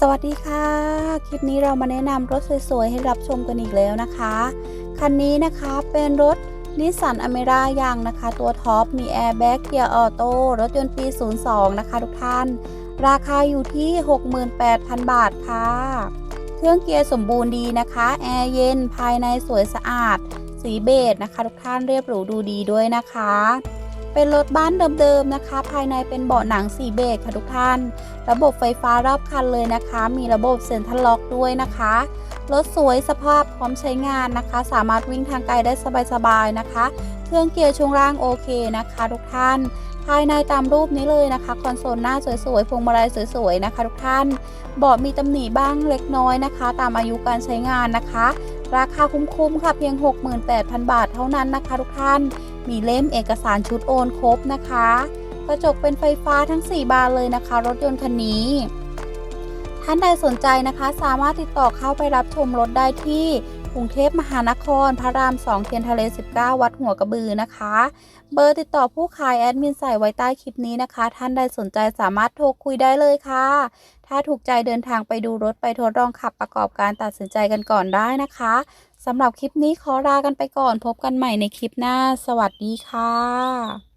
สวัสดีค่ะ คลิปนี้เรามาแนะนำรถสวยๆ ให้รับชมกันอีกแล้วนะคะ คันนี้นะคะเป็นรถนิสสันอเมร่ายางนะคะ ตัวท็อป มีแอร์แบ็กเกียร์ออโต้รถยนต์ปี 02 นะคะทุกท่าน ราคาอยู่ที่ 68,000 บาทค่ะ เครื่องเกียร์สมบูรณ์ดีนะคะ แอร์เย็นภายในสวยสะอาด สีเบจนะคะ ทุกท่านเรียบหรูดูดีด้วยนะคะ เป็นรถบ้านเดิมๆนะคะ ภายในเป็นเบาะหนังสีเบจค่ะทุกท่าน ระบบไฟฟ้ารอบคันเลยนะคะ มีระบบเซ็นทรัลล็อกด้วยนะคะ รถสวยสภาพพร้อมใช้งานนะคะ สามารถวิ่งทางไกลได้สบายๆนะคะ เครื่องเกียร์ช่วงล่างโอเคนะคะทุกท่าน ภายในตามรูปนี้เลยนะคะ คอนโซลหน้าสวยๆพวงมาลัยสวยๆนะคะ ทุกท่านเบาะมีตำหนิบ้างเล็กน้อยนะคะ ตามอายุการใช้งานนะคะ ราคาคุ้มๆค่ะเพียง 68,000 บาทเท่านั้นนะคะ ทุกท่าน มีเล่มเอกสารชุดโอนครบนะคะ กระจกเป็นไฟฟ้าทั้ง 4 บานเลยนะคะ รถยนต์คันนี้ ท่านใดสนใจนะคะ สามารถติดต่อเข้าไปรับชมรถได้ที่กรุงเทพมหานคร พระราม 2 เทียนทะเล 19 วัดหัวกระบือนะคะ เบอร์ติดต่อผู้ขายแอดมินใส่ไว้ใต้คลิปนี้นะคะ ท่านใดสนใจสามารถโทรคุยได้เลยค่ะ ถ้าถูกใจเดินทางไปดูรถไปทดลองขับประกอบการตัดสินใจกันก่อนได้นะคะ สำหรับคลิปนี้ขอลากันไปก่อนพบกันใหม่ในคลิปหน้า สวัสดีค่ะ